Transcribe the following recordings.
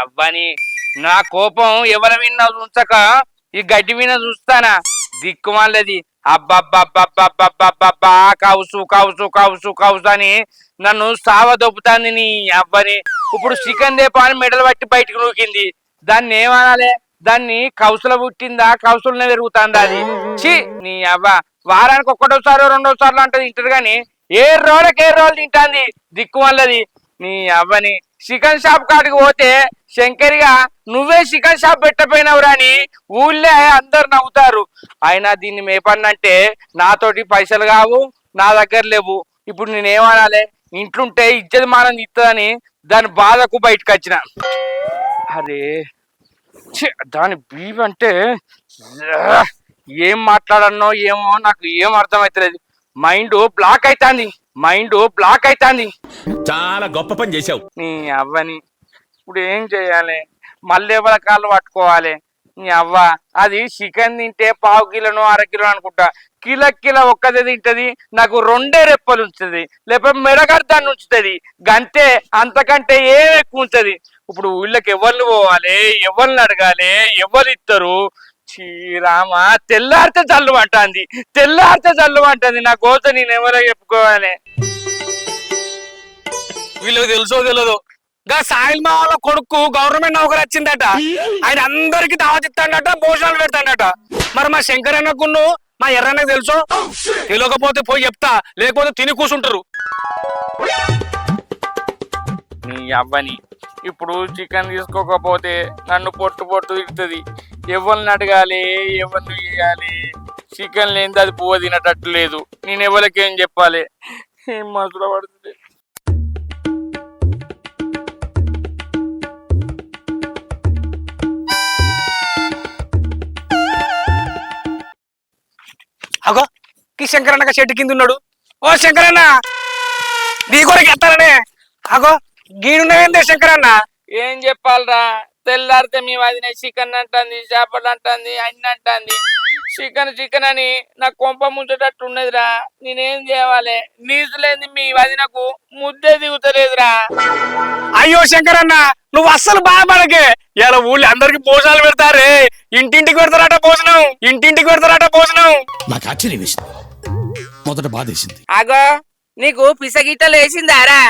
అవ్వని నా కోపం ఎవరి విన్నా ఉంచక ఈ గడ్డి విన చూస్తానా? దిక్కుమాలది అబ్బబ్బబ్బబ్బబ్బబ్బబ్బా కౌసు కౌసు కౌసు కౌసు అని నన్ను సావ దొబ్బుతాంది నీ అవ్వని. ఇప్పుడు చికెన్ దేపా అని మెడలు పట్టి బయటకు నూకింది. దాన్ని ఏమనాలి? దాన్ని కౌసుల పుట్టిందా? కౌసులనే పెరుగుతుందా అది? ఛీ! నీ అవ్వ. వారానికి ఒక్కటోసారి రెండోసార్లు అంటది తింటారు కానీ ఏ రోజులకి ఏ రోజులు తింటాంది? దిక్కు వల్లది నీ అవ్వని. చికెన్ షాప్ కాడికి పోతే శంకరిగా నువ్వే చికెన్ షాప్ పెట్టపోయినావురా అని ఊళ్ళే అందరు నవ్వుతారు. అయినా దీన్ని మేపన్నంటే నాతోటి పైసలు కావు నా దగ్గర లేవు. ఇప్పుడు నేనేమనాలి? ఇంట్లుంటే ఇజ్జత మానం ఇస్తుందని దాని బాధకు బయటకు వచ్చిన అరే దాని బీవ్ అంటే ఏం మాట్లాడన్నో ఏమో నాకు ఏం అర్థమైతలేదు. మైండ్ బ్లాక్ అవుతుంది మైండ్ బ్లాక్ అవుతుంది చాలా గొప్ప పని చేశావు. నీ అవ్వని ఇప్పుడు ఏం చేయాలి? మళ్ళీ ఎవరి కాళ్ళు పట్టుకోవాలి? నీ అవ్వ అది చికెన్ తింటే పావు కిలోను అర కిలో అనుకుంటా. కిలో కిలో ఒక్కదే తింటది నాకు రెండే రెప్పలు ఉంచుతుంది. లేకపోతే మెడగడ్డాన్ని ఉంచుతుంది. గంతే అంతకంటే ఏం ఎక్కువ ఉంచది ఇప్పుడు ఊళ్ళకి ఎవరిని పోవాలి? ఎవరిని అడగాలి? ఎవరు ఇస్తారు చీరామ తెల్లారితే చల్లు అంటుంది. తెల్లారితే చల్లు అంటుంది. నా కోత నేను ఎవరో చెప్పుకోవాలి? వీళ్ళకి తెలుసో తెలియదు గా సాయిల్ మా వాళ్ళ కొడుకు గవర్నమెంట్ నౌకరు వచ్చిందట. ఆయన అందరికి దావత్ భోజనాలు పెడతాడట. మరి మా శంకర్ అన్నకును మా ఎర్రన్నకు తెలుసు? తెలియకపోతే పోయి చెప్తా లేకపోతే తిని కూర్చుంటారు నీ అవ్వని ఇప్పుడు చికెన్ తీసుకోకపోతే నన్ను పొట్టు పొట్టు తిడుతుంది. ఎవరిని అడగాలి ఎవరిని ఇవ్వాలి చికెన్ లేనిది అది పువ్వు తినటట్టు లేదు. నేను ఎవరికి ఏం చెప్పాలి? ఏం మసులు పడుతుంది? అగో ఈ శంకరన్న చెట్టు కింద ఉన్నాడు. ఓ శంకరన్న నీ కొరకు ఎత్తారనే అగో గీడున్నవేందే శంకరన్న? ఏం చెప్పాలరా? తెల్లారితే మీ వదిన చికెన్ అంటుంది చేపలు అంటుంది అన్ని అంటుంది. చికెన్ చికెన్ అని నా కొంప ముంచేటట్టు ఉన్నదిరా. నేనేం చేయాలి? నీసు లేని మీ వదినకు ముద్దే దిగుతలేదురా. అయ్యో శంకరన్న నువ్వు అస్సలు బాధపడకే. ఇలా ఊళ్ళో అందరికి భోజనాలు పెడతారే. ఇంటింటికి పెడతారట భోజనం. ఇంటింటికి పెడతారట భోజనం. నాకు ఆశ్చర్యం వేసింది. మొదట బాధేసింది అగో నీకు పిసగిట్ట లేచిందారా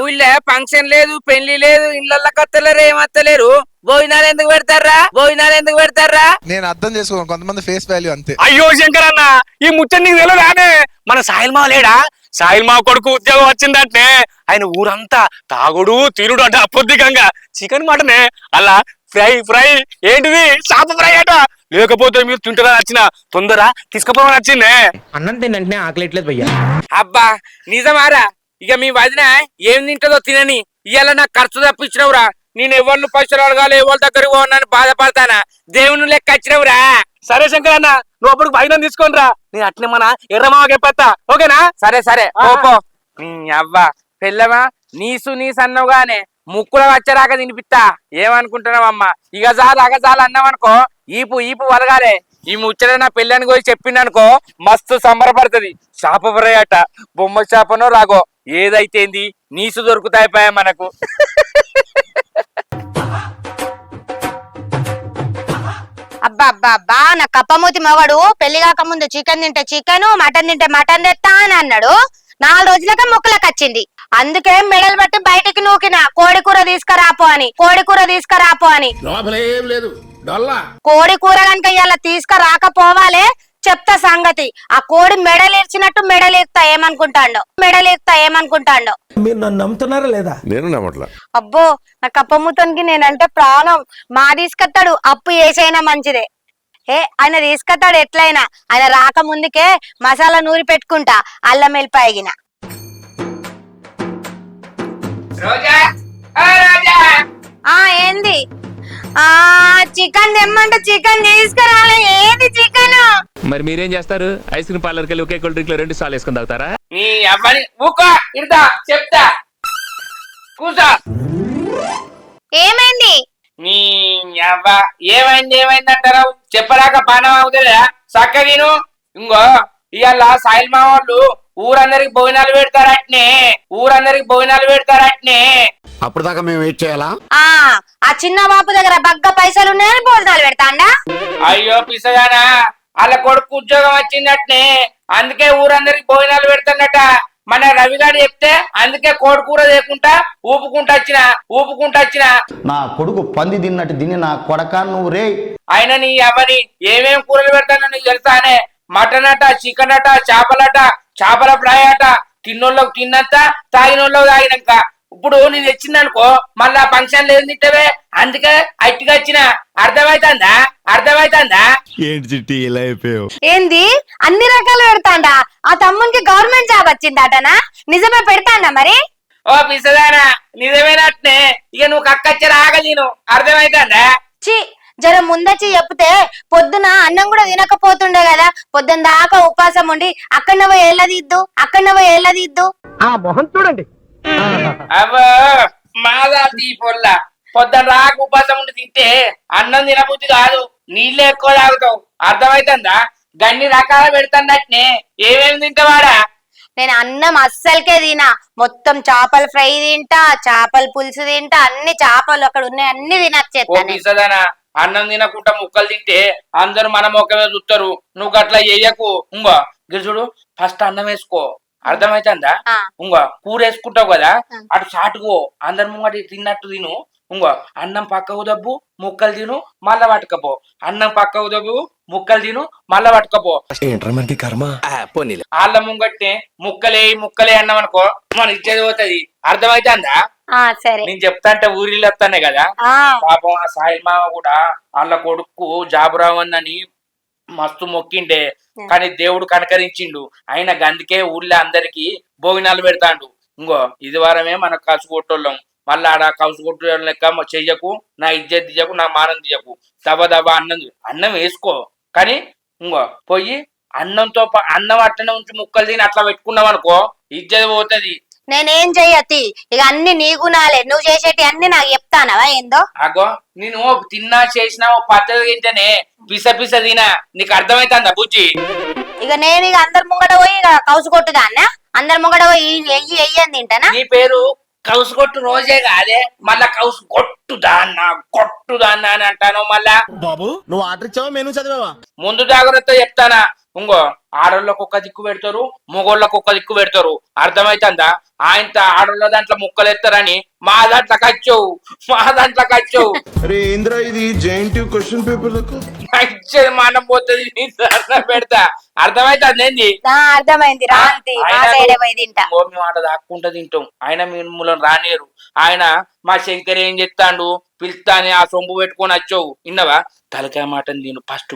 ఊళ్ళో ఫంక్షన్ లేదు పెళ్ళి లేదు ఇళ్ళల్లో కొత్తలేరు ఏమత్తలేరు? భోజనాలు ఎందుకు పెడతారా? భోజనాలు ఎందుకు పెడతారా? నేను అర్థం చేసుకోను. కొంతమంది ఫేస్ వాల్యూ అంతే. అయ్యో శంకరన్న ఈ ముచ్చట నీకు తెలియదానే? మన సాయిల్ మావ లేడా? సాయిల్ మావ కొడుకు ఉద్యోగం వచ్చిందంటే ఆయన ఊరంతా తాగుడు తిరుడు అట అప్రొద్దికంగా చికెన్ మటనే? అలా ఫ్రై ఫ్రై. ఏంటిది? చేప ఫ్రై అట. లేకపోతే మీరు తింటారా వచ్చిన తొందర తీసుకుపోవని వచ్చిందే. అన్నం తినంటే ఆకలిట్లేదు భయ్యా. అబ్బా నిజమారా? ఇక మీ వదిన ఏం తింటదో తినని. ఇవాళ నాకు ఖర్చు తప్పించినవురా. నేను ఎవరిని పైసలు అడగాలి ఎవరి దగ్గరికి పోనని బాధపడతానా? దేవుని లెక్క వచ్చినవురా. సరే శంకరన్న నువ్వు అప్పుడు భయనం తీసుకొని రా నేను అట్నే మన ఎర్రమావ చెప్పేస్తా. ఓకేనా? సరే సరే. ఓపో నీ అవ్వ పెళ్ళమా? నీసు నీసు అన్నవుగానే. ముక్కుల వచ్చరాక తినిపిస్తా. ఏమనుకుంటున్నావమ్మా? ఇక చాలు అగ చాలు అన్నావనుకో ఈపు ఈపు వలగాలే. ఈ ముచ్చట నా పెళ్ళని పోయి చెప్పిండనుకో మస్తు సంబరపడుతుంది. చేప ఫ్రై అట బొమ్మ చేపనో రాగో. ఏదైతేంది? నీసు దొరుకుతాయిపోయా మనకు. అబ్బా నా కప్పమూతి మగడు పెళ్ళి కాక ముందు చికెన్ తింటే చికెన్ మటన్ తింటే మటన్ తెస్తా అని అన్నాడు. నాలుగు రోజులకే ముక్కలకు వచ్చింది. అందుకే మెడలు బట్టి బయటికి నూకిన కోడి కూర తీసుకురాపో అని కోడి కూర తీసుకురాపో అని. లోపలేం లేదు. డొల్లా. కోడి కూర కనుక ఇలా తీసుకురాకపోవాలే చెప్తా సంగతి. ఆ కోడి మెడలు ఇచ్చినట్టు మెడలు ఇస్తా ఏమనుకుంటాండో? మెడలు ఇస్తా ఏమనుకుంటాండో? మీరు నన్ను నమ్ముతున్నారా లేదా? నేను నమ్మట్లా. అబ్బో నా కప్పముతోనికి నేనంటే ప్రాణం. మా తీసుకొస్తాడు అప్పు ఏసైనా మంచిదే. ఏ ఆయన తీసుకొస్తాడు ఎట్లయినా. ఆయన రాకముందుకే మసాలా నూరి పెట్టుకుంటా అల్లం రోజా? ఆ రోజా? ఆ ఏంది? ఆ చికెన్ తెమ్మంటే చికెన్ తీసుకురాలే. ఏది చికెన్? మరి మీరేం చేస్తారు? ఐస్ క్రీమ్ పార్లర్కి వెళ్ళి ఒకే కూల్ డ్రింక్లో రెండు సార్లు వేసుకుని తాగుతారా? నీ అవ్వని ఊకో ఇడతా చెప్తా. కూసా ఏమైంది? నీ అవ్వ ఏమైంది ఏమైంది అంటారు చెప్పరాక పానం అవుతుందా చక్క నేను ఇంకో ఇవాళ సాయిల్ మా వాళ్ళు ఊరందరికి భోజనాలు పెడతారట్నే. ఊరందరికి భోజనాలు పెడతారట్నే. అప్పుడు దాకా మేము వెయిట్ చేయాలా? ఆ ఆ చిన్న బాబు దగ్గర బగ్గ పైసలు ఉన్నాయని భోజనాలు పెడతాండా? అయ్యో పిసగానా? వాళ్ళ కొడుకు ఉద్యోగం వచ్చిందట్నే. అందుకే ఊరందరికి భోజనాలు పెడుతున్నట. మన రవిగాడు చెప్తే అందుకే కోడి కూర లేకుండా ఊపుకుంటూ వచ్చిన ఊపుకుంటూ వచ్చిన. నా కొడుకు పంది తిన్నట్టు తిని నా కొడక నువ్వు రే ఆయన నీ అవని ఏమేం కూరలు పెడతానో నీకు తెలుసానే మటన్ అట చికెన్ అట చేపలట చేపల ఫ్రై అట. తిన్నోళ్ళకి తిన్నంత తాగినోళ్ళకి తాగినాక. ఇప్పుడు నేను తెచ్చిందనుకో మళ్ళా ఫంక్షన్ లేదు తింటవే? అందుకే అట్టిగా వచ్చిన. అర్థమైతుందా? అర్థమైతుందా? ఏంటి చిట్టి ఇలా అయిపోయావు? ఏంది? అన్ని రకాలు పెడతాండా. ఆ తమ్మునికి గవర్నమెంట్ జాబ్ వచ్చిందటనా? నిజమే పెడతాండా మరి? ఓ పిసదానా నిజమేనట్నే. ఇక నువ్వు కక్కచ్చి రాగలేను అర్థమైతుందా? చి జర ముందచ్చి చెప్తే పొద్దున అన్నం కూడా తినకపోతుండే కదా. పొద్దున దాకా ఉపాసం ఉండి అక్కడ పోయి ఎల్లదిద్దు అక్కడ పోయి ఎల్లదిద్దు ఆ మొహం చూడండి. అవ్వ మాదా పొల్ల పొద్దున రాకు ఉపాసం ఉండి తింటే అన్నం తినబుద్ధి కాదు. నీళ్ళు ఎక్కువ తాగుతావు. అర్థమైతుందా? గన్ని రకాలు పెడుతున్నట్నే ఏమేమి తింటావాడా నేను అన్నం అస్సలకే తినా. మొత్తం చేపల ఫ్రై తింటా చేపల పులుసు తింటా అన్ని చేపలు అక్కడ ఉన్నాయి అన్ని తినచ్చేస్తా అన్నం తినకుండా ముక్కలు తింటే అందరూ మన మొక్కమే చూస్తారు. నువ్వు గట్లా చెయ్యకు. ఇంకో గిరిజుడు ఫస్ట్ అన్నం వేసుకో. అర్థమైతుందా. ఇంకో కూర వేసుకుంటావు కదా. అటు చాటుకో అందరి ముంగటి తిన్నట్టు తిను. ఇంకో అన్నం పక్కకు దబ్బు ముక్కలు తిను మళ్ళా పట్టుకపో. అన్నం పక్కకు దబ్బు ముక్కలు తిను మళ్ళా పట్టుకపో. మనకి కర్మ? పోనీలే. వాళ్ళ ముంగట్నే ముక్కలే ముక్కలే అన్నం అనుకో మన ఇచ్చేది పోతుంది. అర్థమైతుందా? ఆ సరే. నేను చెప్తా అంటే ఊరిలో వస్తానే కదా? ఆ. పాపం ఆ సాయి మామ కూడా వాళ్ళ కొడుకు జాబు రావన్నని మస్తు మొక్కిండే. కానీ దేవుడు కనకరించిండు. ఆయన గందుకే ఊర్లో అందరికి భోజనాలు పెడతాండు. ఇంకో ఇది వారమే మన కసు కొట్టోళ్ళం. మళ్ళా ఆడ కసు కొట్టు లెక్క చెయ్యకు నా ఇజ్జత్ తీయకు నా మానం తీయకు దబ దబ అన్నం అన్నం వేసుకో కానీ ఇంకో పోయి అన్నంతో అన్నం అట్లనే ఉంచి ముక్కలు తిని అట్లా పెట్టుకున్నాం అనుకో ఇజ్జత్ పోతుంది నేనేం చెయ్యతి ఇక అన్ని నీ గుణాలే నువ్వు చేసేటి అన్ని నాకు చెప్తానవా ఏందో అగో నేను తిన్నా చేసినా ఓ పద్ధతి తింటేనే పిస పిస తినా నీకు అర్థమైతుందా బుజ్జి ఇక నేను ఇక అందరి ముంగట పోయి ఇక కౌసు కొట్టుదాన్నా అందరి ముంగట పోయి ఎయ్యి ఎయ్యని తింటానా నీ పేరు కౌసు కొట్టు రోజే కాదే. మళ్ళా కౌసు కొట్టు దాన్న కొట్టు దాన్న అని అంటాను మళ్ళా. బాబు నువ్వు ఆర్డర్ ఇచ్చావా మెనూ చదివావా? ముందు జాగ్రత్త చెప్తానా? ఇంకో ఆడోళ్ళకు ఒక్క దిక్కు పెడతారు మొగోళ్ళకు ఒక్క దిక్కు పెడతారు. అర్థమైతుందా? ఆయన ఆడోళ్ళ దాంట్లో ముక్కలు ఎత్తారని మా దాంట్లో కచ్చవు మా దాంట్లో కచ్చవు. అరే ఇంద్ర ఇది? జేఎన్టీ క్వశ్చన్ పేపర్ మానం పోతుంది పెడతా. అర్థమైతుంది అర్థమైంది రాంతి మేము ఆట దాక్కుంటా తింటాం. ఆయన మిమ్మల్ని రానియరు. ఆయన మా శంకర్ ఏం చెప్తాండు? పిలుస్తాని ఆ సొంపు పెట్టుకొని వచ్చావు. విన్నవా? తలకాయ మాటని తిను ఫస్ట్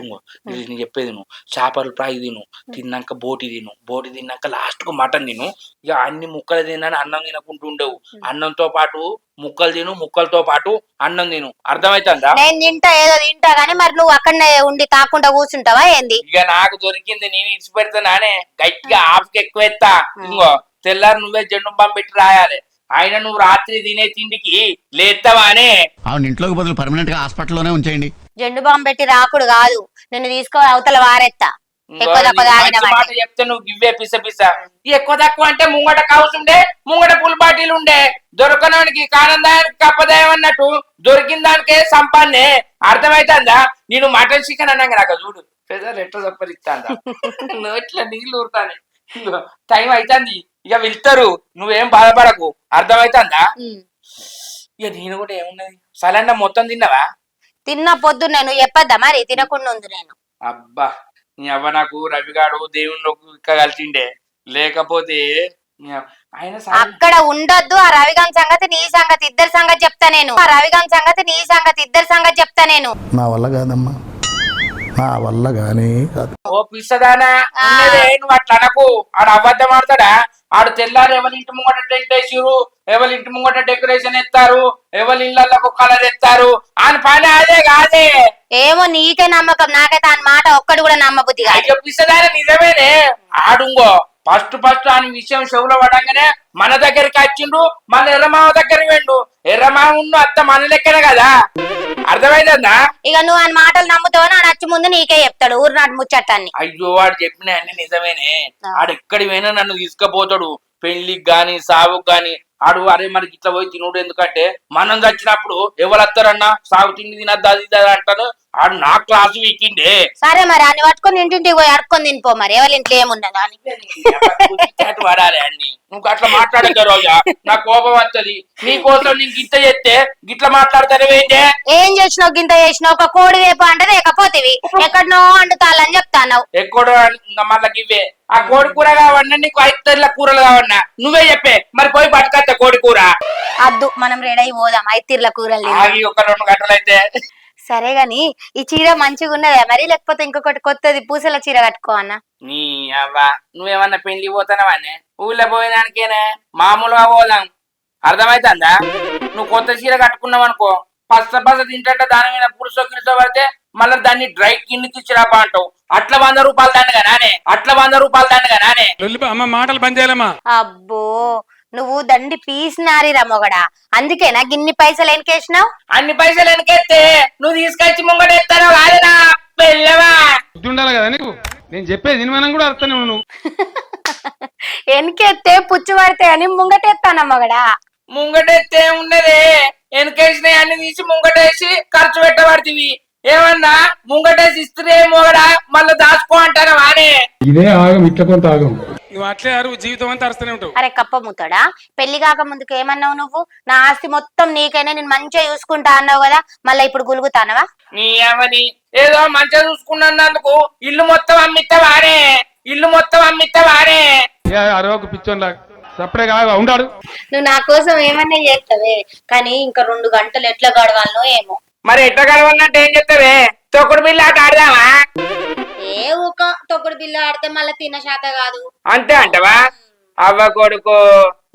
నేను చెప్పేది నువ్వు. చేపలు ఫ్రై తిను తిన్నాక బోటి తిను. బోటి తిన్నాక లాస్ట్కు మటన్ తిను. ఇక అన్ని ముక్కలు తినని అన్నం తినకుంటూ ఉండవు. అన్నంతో పాటు ముక్కలు తిను ముక్కలతో పాటు అన్నం తిను. అర్థమైతుందా? నేను తింటా ఏదో తింటా గానీ మరి నువ్వు అక్కడనే ఉండి కాకుండా కూర్చుంటావా ఏంది? ఇక నాకు దొరికింది నేను ఇడిచి పెడతానే గట్టిగా ఆఫ్కి ఎక్కువ ఎత్తా. ఇంకో తెల్లారు నువ్వే జెండు బాంబు పెట్టి రాయాలి. ఆయన నువ్వు రాత్రి తినే తిండికి లేస్తావానే ఆవిడ ఇంట్లోకి బదులు పర్మనెంట్గా హాస్పిటల్లోనే ఉంచేయండి. జెండు బాంబు పెట్టి రాకుడు కాదు. నిన్ను తీసుకో అవతల వారెత్తా. ఎక్కువ తక్కువ నీకు తాగిన మంచి మాట చెప్తే నువ్వు గివ్వే పిస పిస. ఎక్కువ తక్కువ అంటే ముంగట కావచ్చు ఉండే ముంగట పుల్ బాటిల్ ఉండే. దొరకనానికి కానందానికి కప్పదాయం అన్నట్టు దొరికిన దానికే సంపాన్నే. అర్థమైతుందా? నేను మటన్ చికెన్ అన్నాక నాకు చూడు. పెద్ద ఎట్లా తప్పరిస్తాందా నోట్ల నీళ్ళు ఊరుతానే టైం అవుతుంది ఇక వెళ్తారు నువ్వేం బాధపడకు. అర్థమైతుందా. ఇక నేను కూడా ఏమున్నది? సలన్న మొత్తం తిన్నావా? తిన్న పొద్దున్న నువ్వు చెప్పొద్దా మరి? తినకుండా ఉంది నేను. అబ్బా నీ అవ్వ నాకు రవిగాడు దేవుణ్ణి ఇక్క కలిసిండే. లేకపోతే ఆయన. అక్కడ ఉండొద్దు. ఆ రవిగాన్ సంగతి నీ సంగతి ఇద్దరి సంగతి చెప్తా నేను. ఆ రవిగాన్ సంగతి నీ సంగతి ఇద్దరి సంగతి చెప్తా నేను. నా వల్ల కాదమ్మా. నా వల్ల గాని ఓ పిస్తదానా అనకు. ఆడు అబద్ధం ఆడతాడా? ఆడు తెల్లారు ఎవరి ఇంటి ముంగట టెంట్ వేసిరు ఎవరి ఇంటి ముంగట డెకరేషన్ ఎత్తారు? ఎవరి ఇళ్ళకు కలర్ ఎత్తారు? ఆయన పని అదే కాదే. ఏమో నీకే నమ్మకం నాకైతే ఆ మాట ఒక్కడు కూడా నమ్మబుద్ధి కాదు. అయ్యో నిజమేనే. ఆడుంగో. ఫస్ట్ ఫస్ట్ ఆయన విషయం చెవులో పడంగానే మన దగ్గరికి వచ్చిండు మన ఎర్రమావ దగ్గర వెండు ఎర్రమావ ఉండు అత్త మన లెక్కనే కదా. అర్థమైందా ఇక నువ్వు ఆయన మాటలు నమ్ముతావు నా నచ్చి ముందు నీకే చెప్తాడు ఊరు నాటి ముచ్చట్టాన్ని అయ్యో వాడు చెప్పిన అన్ని నిజమేనే. ఆడు ఎక్కడి పోయినా నన్ను తీసుకుపోతాడు. పెళ్ళికి గాని సావుకు గాని. ఆడు అరే మనకి ఇట్లా పోయి తినుడు ఎందుకంటే మనం చచ్చినప్పుడు ఎవరు వస్తారన్నా? సాగు తిండి తినద్దు అది అంటాను ఆడు నా క్లాసు వీకిండే. సరే మరి అన్ని పట్టుకొని ఇంటింటికి పోయి అడుక్కొని తినిపో మరి. ఎవరి ఇంట్లో ఏమున్నదో అని. అన్ని. నువ్వు అట్లా మాట్లాడక రోజా నా కోపం వస్తది నీ కోసం నీకు గిట్ట చెప్తే గిట్ల మాట్లాడతానేవేంటే ఏం చేసినావు? గింత చేసినావు? ఒక కోడి వేపు అంటే లేకపోతేవి ఎక్కడనో అంటుతాలని చెప్తాన్నావు. ఎక్కువ మళ్ళీ ఇవే ఆ కోడి కూర కావన్నా నీకు ఐదు కూరలు కావన్నా నువ్వే చెప్పే. మరి పోయి పట్టుకొస్తా కోడి కూర. అద్దు మనం రెడీ పోదాం. ఐతిర్ల కూరలు తిందాం. ఆగి ఒక రెండు గంటలైతే. సరే గాని ఈ చీర మంచిగా ఉన్నదా మరి? లేకపోతే ఇంకొకటి కొత్తది పూసల చీర కట్టుకో అన్న. నీ అవ్వ నువ్వేమన్నా పెళ్ళి పోతానవానే ఊళ్ళో పోయినానికేనే? మామూలుగా పోదాం. అర్థమైతుందా? నువ్వు కొత్త చీర కట్టుకున్నావు అనుకో పచ్చ పచ్చ తింటే దాని మీద పురుషో గిరుసో పడితే మళ్ళీ దాన్ని డ్రై కిందికి ఇచ్చిరాపా అంటావు. అట్లా వంద రూపాయలు దండగా నానే? అట్లా వంద రూపాయలు దండగా నానే? అమ్మ మాటలు బంద్ చేయాలమ్మా. అబ్బో నువ్వు దండి పీస్ నారిరా మొగడా. అందుకేనా గిన్ని పైసలు ఎన్కేసినావు అన్ని పైసలు వెనకెత్తే నువ్వు తీసుకొచ్చి ముంగడెత్తాను కాదునా పెళ్ళవా బుద్ధి ఉండాలి కదా నీకు? నేను చెప్పేది కూడా అర్థం నువ్వు. ఎన్కెత్తే పుచ్చు పడితే అని ముంగటెత్తాన మొగడా? ముంగటెత్తే ఉన్నదే వెనకేసినవి అన్ని తీసి ముంగటేసి ఖర్చు పెట్టబడుతుంది ఏమన్నా? ముంగటేసి ఇస్తే మొగడా మళ్ళీ దాచుకో అంటారా వానే? ఇదే ఆగం ఇట్లా కొంత ఆగం. నువ్వు అట్లే అరువు జీవితం అంతా అరుస్తూనే ఉంటావు. అరే కప్పముతాడా పెళ్ళి కాక ముందుకు ఏమన్నావు నువ్వు? నా ఆస్తి మొత్తం నీకైనా నేను మంచిగా చూసుకుంటా అన్నావు కదా మళ్ళీ ఇప్పుడు గులుగుతానవా? నీ ఏమని ఏదో మంచిగా చూసుకున్నందుకు ఇల్లు మొత్తం అమ్మితే వానే ఇల్లు మొత్తం అమ్మితే వానే అరవకు పిచ్చోన్ లాగా సప్పుడే కాగా ఉండాడు. నువ్వు నా కోసం ఏమన్నా చేస్తావే కానీ ఇంకా రెండు గంటలు ఎట్లా గడవాలనో ఏమో. మరి ఎట్లా కలవన్నట్టు ఏం చెప్తావే తొక్కుడు బిల్లు ఆట ఆడదామా? ఏ ఒక తొక్కుడు బిల్లు ఆడితే మళ్ళీ తిన్న శాత కాదు. అంతే అంటవా? అవ్వ కొడుకు.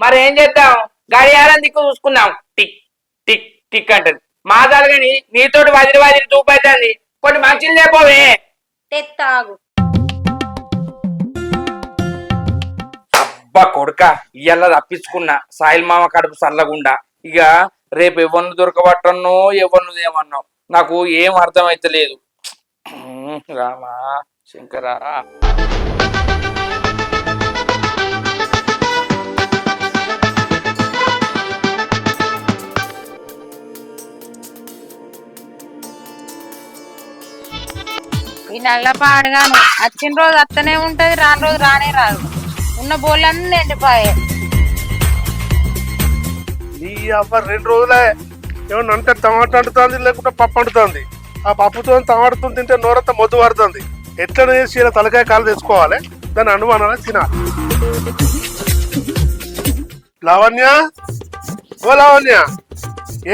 మరి ఏం చేద్దాం? గడియారం దిక్కు చూసుకుందాం. టిక్ టిక్ టిక్ అంటది. మాదాలు గాని నీతోటి వదిలి వదిలి చూపైతుంది కొన్ని మంచిలు లేపోవే తెత్తాగు అబ్బా కొడుక ఇయ్యాల తప్పించుకున్నా. సాయిల్ మామ కడుపు చల్లగుండా. ఇక రేపు ఎవరిని దొరకబట్టన్నో ఎవరిని ఏమన్నావు నాకు ఏం అర్థం అయితే లేదు రామా శంకరా. ఈ నల్ల పాడుగాను. వచ్చిన రోజు అత్తనే ఉంటది రాని రోజు రానే రాదు. ఉన్న బోళ్ళన్నీ ఎండిపోయాయి. నీ అవ్వ రెండు రోజులే. ఏమన్నా అంటే టమాటా అంటుతుంది లేకుంటే పప్పు అంటుతుంది. ఆ పప్పుతో టమాటతో తింటే నోరంతా మొద్దు పడుతుంది. ఎట్లా చేసి ఇలా తలకాయ కాలు తెచ్చుకోవాలి. దాన్ని అనుమానాలు తినాలి. లావణ్య? ఓ లావణ్య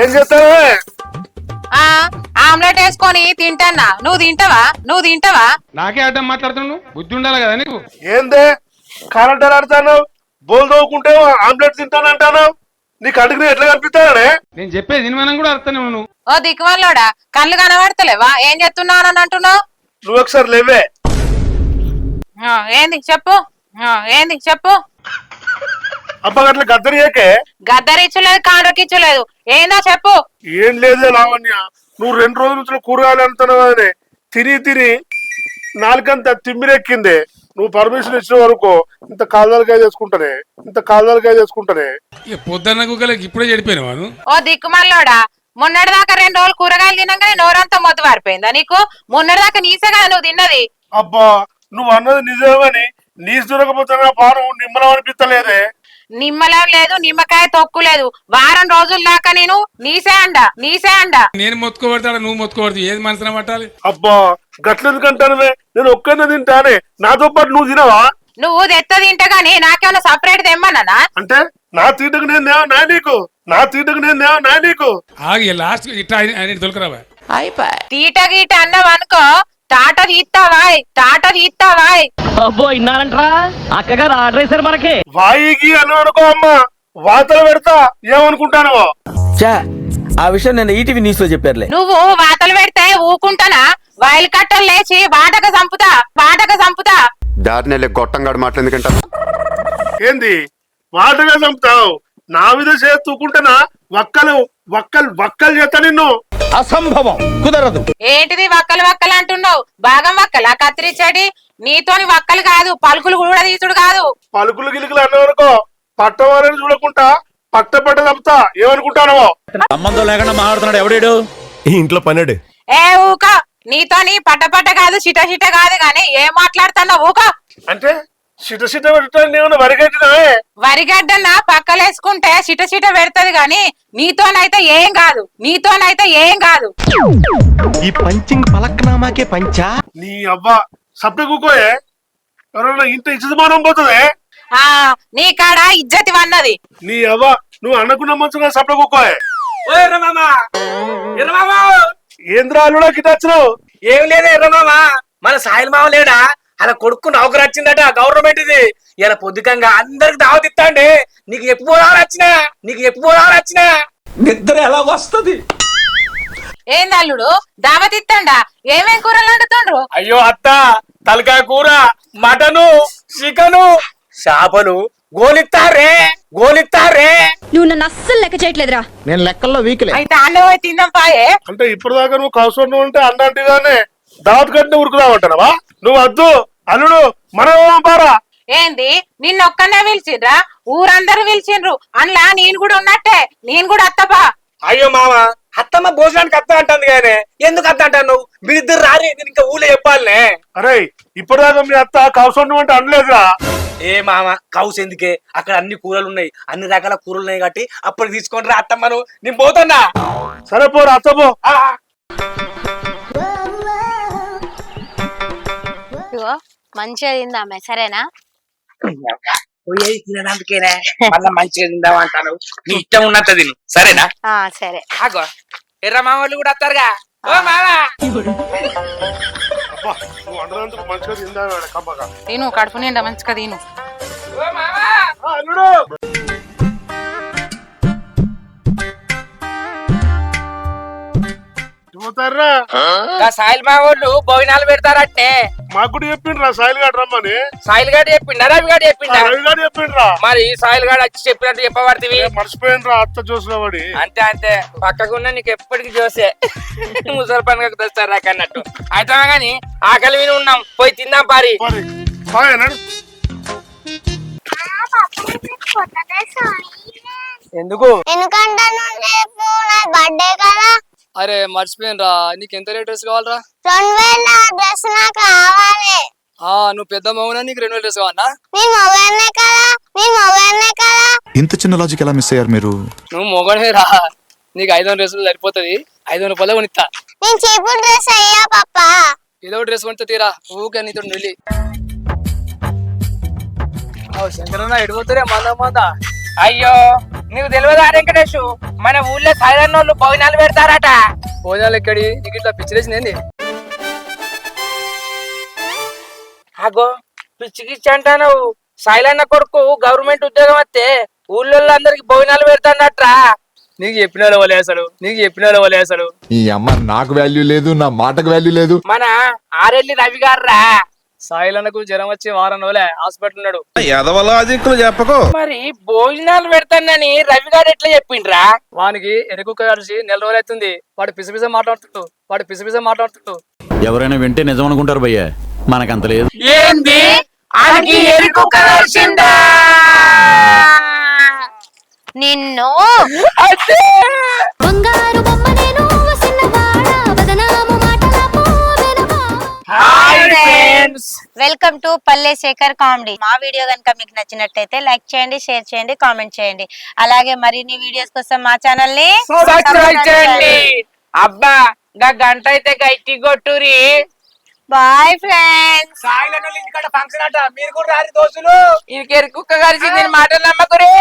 ఏం చేస్తావే? ఆ ఆమ్లెట్ వేసుకొని తింటానా నువ్వు తింటావా? నువ్వు తింటావా? నాకే అడ్డం మాట్లాడుతున్నావు బుద్ధి ఉండాలి కదా నీకు? ఏందే? కాలంటారు ఆడుతాను బోల్ తోకుంటే ఆమ్లెట్ తింటానంటాను నీకు అడిగిన ఎట్లా కనిపిస్తానే నేను చెప్పేది వినమనం కూడా అర్థం నువ్వు. ఓ దిక్కువల్లోడా కళ్ళు కనబడతలేవా. ఏం చేస్తున్నావు అని అంటున్నావు? నువ్వు ఒకసారి లేవే. ఆ, ఏంది చెప్పు. ఆ, ఏంది చెప్పు. అబ్బా గట్ల గద్దరి ఏకే గద్దరిచ్చలేదు కాండ్రకిచ్చలేదు ఏందో చెప్పు. ఏం లేదే లావణ్య. నువ్వు రెండు రోజుల నుంచి కూరగాయలు అంటున్నావు అని తిని తిని నాలుగంత తిమ్మిరెక్కింది. నువ్వు పర్మిషన్ ఇచ్చిన వరకు ఇంత కాలువలకాయ చేసుకుంటానే ఇంత కాలువలకాయ చేసుకుంటానే. ఇక పొద్దున్న ఇప్పుడే చెడిపోయిన ఓ దిక్కుమల్లోడా? మొన్నటిదాకా రెండు రోజులు కూరగాయలు తినంగానే నోరంతా మొద్దు పారిపోయిందా నీకు? మొన్నటిదాకా నీసే కదా నువ్వు తిన్నది. అబ్బా నువ్వు అన్నది నిజమని నీసు దొరకపోతే పానం నిమ్మలం అనిపిస్తలేదే నిమ్మలం లేదు నిమ్మకాయ తొక్కు లేదు. వారం రోజుల దాకా నేను నీసే అండ నీసే అండ. నేను మొత్తుకోబడతాడు నువ్వు మొత్తుకోబడతావు? ఏది మనసున పట్టాలి? అబ్బా గట్లెందుకంటానవే? నేను ఒక్కనే తింటానే. నాతో పాటు నువ్వు తినవా? నువ్వు తెత్త తింటే గానీ నాకేమైనా సపరేట్ తెమ్మన్నానా? అంటే? నా తీటకు నేను దేవా నా నీకు. నా తీటకు నేను దేవా నా నీకు. ఆగి లాస్ట్ ఇట్లా ఆయన దొరకరావా? తీట గీట అన్నావు అనుకో తాట తీస్తావాయ్ తాట తీస్తావాయ్ వాయికి అని అనుకో అమ్మా. వాతలు పెడతా ఏమనుకుంటానవో ఆ విషయం నేను ఈటీవీ న్యూస్లో చెప్పారులే నువ్వు వాతలు పెడితే ఊకుంటానా? వైల్ కట్టలు లేచి బాటక చంపుతా బాటక చంపుతా. దారిని గొట్టంగాడు మాట్లాడేందుకంట ఏంది? వాటగా చంపుతావు. నా మీద చేతుకుంటున్నా వక్కలు వక్కలు వక్కలు చేస్తా నిన్ను. అసంభవం. కుదరదు. ఏంటిది వక్కలు వక్కలు అంటున్నావు? భాగం వక్కలా కత్తిరించాడి నీతోని వక్కలు కాదు పలుకులు కూడా తీసుడు కాదు. పలుకులు గిలుకులు అన్నవనుకో పట్టవారని చూడకుండా పట్ట పట్ట తప్పుతా ఏమనుకుంటానో సంబంధం లేకుండా మాట్లాడుతున్నాడు ఎవడాడు? ఇంట్లో పన్నాడు ఏ ఊక. నీతోని పట్ట పట్ట కాదు చిట చిట కాదు గాని ఏం మాట్లాడుతున్నావు? ఊక. అంటే? సిట సిట పెట్టడానికి ఏమన్నా వరిగట్టినవే వరిగడ్డన్న పక్కలేసుకుంటే చిట చిట పెడతది గాని నీతోనైతే ఏం కాదు. నీతోనైతే ఏం కాదు. ఈ పంచింగ్ పలక్నామాకే పంచా? నీ అవ్వ సప్న కూకోయే. ఎవరన్నా ఇంత ఇచ్చిమానం పోతుంది? ఆ నీ కాడ ఇజ్జతి వన్నది. నీ అవ్వ నువ్వు అన్నకున్న మంచుగా సప్న కూకోయే. ఓ ఎర్రమామ! ఎర్రమామ! ఏంద్రా అల్లుడా గిటచ్చినావు ఏం లేదు ఎర్రమామ? మన సాయిల్ మామ లేడా? అలా కొడుకు నౌకరు వచ్చిందట గవర్నమెంట్ ఇది. ఇలా పొద్దుకంగా అందరికి దావత్ ఇస్తాండి నీకు ఎప్పుడు వచ్చినా? నీకు ఎప్పుడు వచ్చినా? నిద్ర ఎలా వస్తది? ఏంది అల్లుడు? దావత్ ఏమేం కూరలు వండుతుండ్రు? అయ్యో అత్త తలకాయ కూర మటను చికెను చేపలు. గోలిస్తారే గోలిస్తారే నువ్వు నన్ను అస్సలు లెక్క చేయట్లేదురా. నేను లెక్కల్లో వీక్లే. అయితే అన్నం పోయి తిందాం పాయే. అంటే ఇప్పటిదాకా నువ్వు కౌసర్ ఉంటే అన్నంటిగానే దావత్ కట్టిన ఉరుకుదామంటావా నువ్వు వద్దు. అల్లుడు మనం పారా ఏంది? నిన్నొక్కనే పిలిచిండ్రా? ఊరందరూ పిలిచిండ్రు. అందులో నేను కూడా ఉన్నట్టే. నేను కూడా అత్తపా. అయ్యో మామ అత్తమ్మ భోజనానికి అత్త అంటుంది కానీ ఎందుకు అత్త అంటాను నువ్వు? మీరిద్దరు రారి నేను ఇంకా ఊళ్ళో చెప్పాలనే. అరే ఇప్పటిదాకా మీ అత్త కౌసర్ అంటే అనలేదురా. ఏ మామ కౌస్ ఎందుకే? అక్కడ అన్ని కూరలు ఉన్నాయి. అన్ని రకాల కూరలు ఉన్నాయి కాబట్టి అప్పుడు తీసుకొని రా అత్తమ్మను. నేను పోతున్నా. సరే పోరా అత్త ఇగో మంచిగా తిందామే సరేనా? పోయేది తినడానికేనే? మళ్ళా మంచిగా తిందామంటాను నీ ఇష్టం ఉన్నంత తిను సరేనా? ఆ సరే. ఆగో. ఎర్ర మామూలు కూడా వస్తారుగా. ఓ మామా. అబ్బా, నువ్వు వండనందుకు మంచిగా తిందా కమ్మగా. తిను కడుపు నిండా మంచిగా తిను. ఓ మామా. ఆ, అల్లుడు. గా సాయిల్ మా వాళ్ళు భోజనాలు పెడతారట్నే మాకు కూడా చెప్పిండ్రా సాయిల్ గారు రమ్మని. సాయిల్ గారు చెప్పిండా రవి గారు చెప్పిండా? రవి గారు చెప్పిండ్రా. మరి సాయిల్ గారు వచ్చి చెప్పినట్టు చెప్పబడుతుంది. మర్చిపోయినరా అత్త చూసినవాడి అంతే అంతే. పక్కకున్న నీకు ఎప్పటికి చూసే ముసలి పండుగకు తెస్తారు అన్నట్టు అయితే గాని ఆకలి విని ఉన్నాం. పోయి తిందాం పారి. ఎందుకు? ఎందుకంటే రేపు నా బర్త్డే కదా. అరే మర్చిపోయినరా నీకు ఎంత రేట్ డ్రెస్ కావాలరా? రెండు వేల డ్రెస్ నాకు కావాలి. ఆ నువ్వు పెద్ద మౌనా నీకు రెండు వేల డ్రెస్ కావాలా నీ మొబైల్నే కదా నీ మొబైల్నే కదా. ఇంత చిన్న లాజిక్ ఎలా మిస్ అయ్యారు మీరు? నువ్వు మొగనే రా నీకు ఐదు వందల డ్రెస్సులు సరిపోతుంది. ఐదు వందల రూపాయలు కొనిస్తా నేను చీపు డ్రెస్ అయ్యా పప్పా ఏదో డ్రెస్ కొనితే తీరా. ఊకే నీతో వెళ్ళి శంకరన్న ఎడిపోతారే మంద మంద అయ్యో నీకు తెలియదా వెంకటేష్? మన ఊళ్ళో సాయిరన్న వాళ్ళు భోజనాలు పెడతారట. భోజనాలు ఎక్కడి? నీకు ఇట్లా పిచ్చిలేసింది అగో పిచ్చికిచ్చి అంటాను సాయిలన్న కొడుకు గవర్నమెంట్ ఉద్యోగం వస్తే ఊళ్ళో అందరికి భోజనాలు పెడతాడట్రా నీకు చెప్పిన వాళ్ళే అసలు? నీకు చెప్పిన వాళ్ళే అసలు? ఈ అమ్మ నాకు వాల్యూ లేదు నా మాటకు వాల్యూ లేదు. మన ఆరెల్లి రవి గారు సాయిలన్నకు జ్వరం వచ్చి వారం రోజులే హాస్పిటల్ ఉన్నాడు. ఎదవలాజిక్లు చెప్పకు. మరి భోజనాలు పెడతానని రవి గారు ఎట్లా చెప్పిండ్రా? వానికి ఎరుకుక్క కలిసి నెల రోజులు అవుతుంది. వాడు పిసపిస మాట్లాడుతుండు. వాడు పిసపిస మాట్లాడుతుండు. ఎవరైనా వింటే నిజం అనుకుంటారు భయ్య. మనకంత లేదు. ఏంది? ఆయనకి ఎరుకుక్క కలిసిందా నిన్ను బంగారు బొమ్మ నేను ఫ్రెండ్స్. వెల్కమ్ టు పల్లె శేఖర్ కామెడీ. మా వీడియో కనుక మీకు నచ్చినట్టయితే లైక్ చేయండి షేర్ చేయండి కామెంట్ చేయండి. అలాగే మరిన్ని వీడియోస్ కోసం మా ఛానల్ని సబ్స్క్రైబ్ చేయండి. అబ్బా గా గంట అయితే గట్టి కొట్టురి బాయ్ ఫ్రెండ్స్ ఇంటికాడ ఫంక్షన్ అట. మీరు కూడా రారి దోస్తులు. కుక్క కలిసింది మాటలు నమ్మకురే.